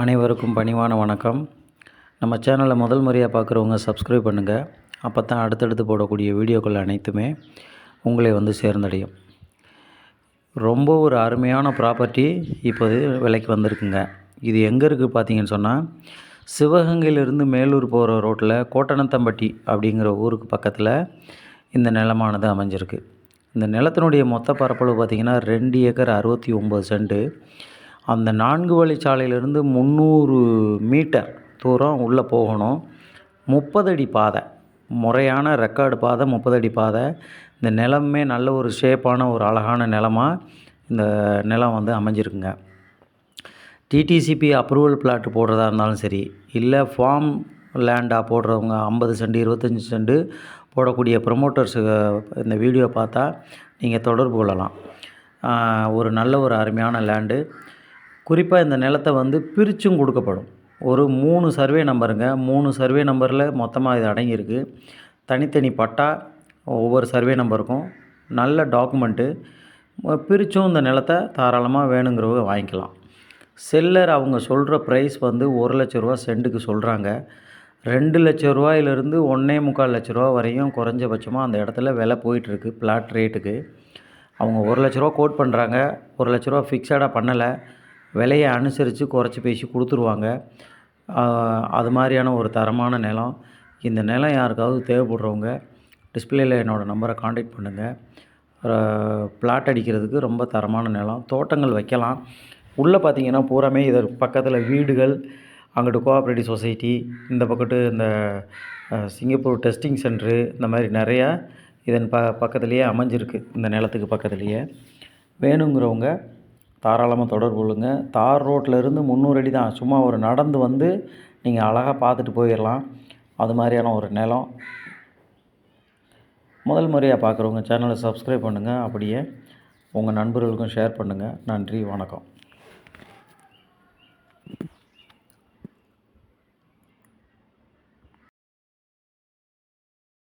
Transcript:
அனைவருக்கும் பணிவான வணக்கம். நம்ம சேனலை முதல் முறையாக பார்க்குறவங்க சப்ஸ்கிரைப் பண்ணுங்கள் அப்போ தான் அடுத்தடுத்து போடக்கூடிய வீடியோக்கள் அனைத்துமே உங்களை வந்து சேர்ந்தடையும். ரொம்ப ஒரு அருமையான ப்ராப்பர்ட்டி இப்போது விலைக்கு வந்திருக்குங்க. இது எங்கே இருக்குது பார்த்தீங்கன்னு சொன்னால் சிவகங்கையிலிருந்து மேலூர் போகிற ரோட்டில் கோட்டனத்தம்பட்டி அப்படிங்கிற ஊருக்கு பக்கத்தில் இந்த நிலமானது அமைஞ்சிருக்கு. இந்த நிலத்தினுடைய மொத்த பரப்பளவு பார்த்திங்கன்னா ரெண்டு ஏக்கர் அறுபத்தி ஒம்பது சென்ட்டு அந்த நான்கு வழிச்சாலையிலேருந்து முந்நூறு மீட்டர் தூரம் உள்ளே போகணும். முப்பது அடி பாதை. முறையான ரெக்கார்டு பாதை முப்பது அடி பாதை. இந்த நிலமே நல்ல ஒரு ஷேப்பான ஒரு அழகான நிலமாக இந்த நிலம் வந்து அமைஞ்சிருக்குங்க. டிடிசிபி அப்ரூவல் பிளாட் போடுறதா இருந்தாலும் சரி இல்லை ஃபார்ம் லேண்டாக போடுறவங்க ஐம்பது சென்ட் இருபத்தஞ்சி சென்ட் போடக்கூடிய ப்ரொமோட்டர்ஸு இந்த வீடியோ பார்த்தா நீங்கள் தொடர்பு கொள்ளலாம். ஒரு நல்ல ஒரு அருமையான லேண்டு குறிப்பாக இந்த நிலத்தை வந்து பிரித்தும் கொடுக்கப்படும். ஒரு மூணு சர்வே நம்பருங்க. மூணு சர்வே நம்பரில் மொத்தமாக இது அடங்கியிருக்கு. தனித்தனி பட்டா ஒவ்வொரு சர்வே நம்பருக்கும் நல்ல டாக்குமெண்ட்டு. பிரித்தும் இந்த நிலத்தை தாராளமாக வேணுங்கிறவங்க வாங்கிக்கலாம். செல்லர் அவங்க சொல்கிற ப்ரைஸ் வந்து ஒரு லட்ச ரூபா சென்ட்டுக்கு சொல்கிறாங்க ரெண்டு லட்ச ரூபாயிலிருந்து ஒன்றே முக்கால் லட்ச ரூபா வரையும் குறைஞ்சபட்சமாக அந்த இடத்துல விலை போயிட்டுருக்கு பிளாட் ரேட்டுக்கு அவங்க ஒரு லட்ச ரூபா கோட் பண்ணுறாங்க ஒரு லட்ச ரூபா ஃபிக்ஸடாக பண்ணலை. விலையை அனுசரித்து குறைச்சி பேசி கொடுத்துருவாங்க. அது மாதிரியான ஒரு தரமான நிலம். இந்த நிலம் யாருக்காவது தேவைப்படுறவங்க டிஸ்பிளேயில் என்னோடய நம்பரை காண்டாக்ட் பண்ணுங்கள் பிளாட் அடிக்கிறதுக்கு ரொம்ப தரமான நிலம். தோட்டங்கள் வைக்கலாம். உள்ளே பார்த்தீங்கன்னா பூராமே இதற்கு பக்கத்தில் வீடுகள் அங்கிட்டு கோஆப்ரேட்டிவ் சொசைட்டி இந்த பக்கத்து இந்த சிங்கப்பூர் டெஸ்டிங் சென்ட்ரு இந்த மாதிரி நிறையா இதன் ப பக்கத்துலேயே அமைஞ்சிருக்கு. இந்த நிலத்துக்கு பக்கத்துலேயே. வேணுங்கிறவங்க தாராளமாக தொடர்பு கொள்ளுங்கள் தார் ரோட்டில் இருந்து முந்நூறு அடி தான். சும்மா ஒரு நடந்து வந்து நீங்கள் அழகாக பார்த்துட்டு போயிடலாம் அது மாதிரியான ஒரு நிலம். முதல் முறையாக பார்க்குறவங்க சேனலை சப்ஸ்கிரைப் பண்ணுங்கள் அப்படியே உங்கள் நண்பர்களுக்கும் ஷேர் பண்ணுங்கள் நன்றி வணக்கம்.